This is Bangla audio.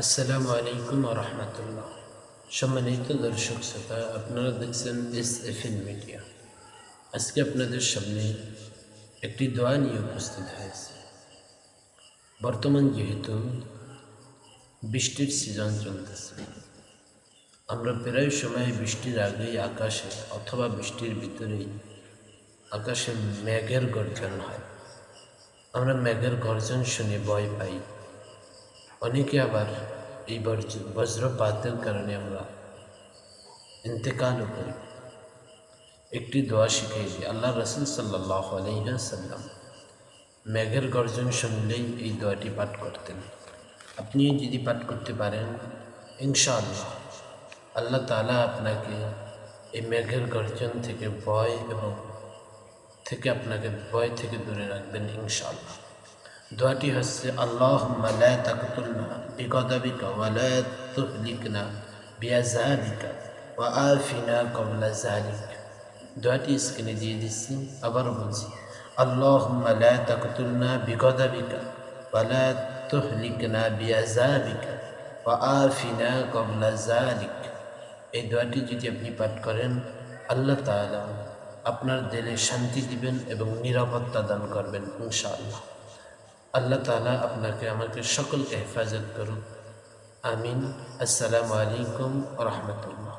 আসসালামু আলাইকুম রহমতুল্লাহ সম্মানিত দর্শক শ্রোতা, আপনারা দেখছেন এস এফ এন মিডিয়া। আজকে আপনাদের সামনে একটি দোয়া নিয়ে উপস্থিত হয়েছে। বর্তমান যেহেতু বৃষ্টির সিজন চলতেছে, আমরা প্রায় সময় বৃষ্টির আগেই আকাশে অথবা বৃষ্টির ভিতরেই আকাশে মেঘের গর্জন হয়। আমরা মেঘের গর্জন শুনে ভয় পাই। অনেকে আবার এই বজ্র- বজ্রপাতের কারণে আমরা ইন্তেকালও করি। একটি দোয়া দিই। আল্লাহ রসুল সাল্লাহ আলহিহাসাল্লাম মেঘের গর্জন শুনলেই এই দোয়াটি পাঠ করতেন। আপনিও যদি পাঠ করতে পারেন, ইনশাআল্লাহ আল্লাহ তালা আপনাকে এই মেঘের গর্জন থেকে ভয় এবং থেকে আপনাকে ভয় থেকে দূরে রাখবেন ইনশাআল্লাহ। দোয়াটি হচ্ছে আল্লাহ লা তাকতুলনা বিগদাবিকা ওয়া লা তুহলিকনা বিয়াজালিকা ওয়া আফিনা কবলা জালিক দোয়াটি স্ক্রিনে দিয়ে দিচ্ছি, আবারও বলছি আল্লাহ লা তাকতুলনা বিগদাবিকা ওয়া লা তুহলিকনা বিয়াজাবিকা ওয়া আফিনা কবলা জালিক এই দোয়াটি যদি আপনি পাঠ করেন, আল্লাহ তাআলা আপনার দিলে শান্তি দিবেন এবং নিরাপত্তা দান করবেন, ইনশাআল্লাহ। আল্লাহ তালা আপনাকে আমাকে সকলকে হেফাজত করুন আমিন আসসালামু আলাইকুম রহমতুল্লাহ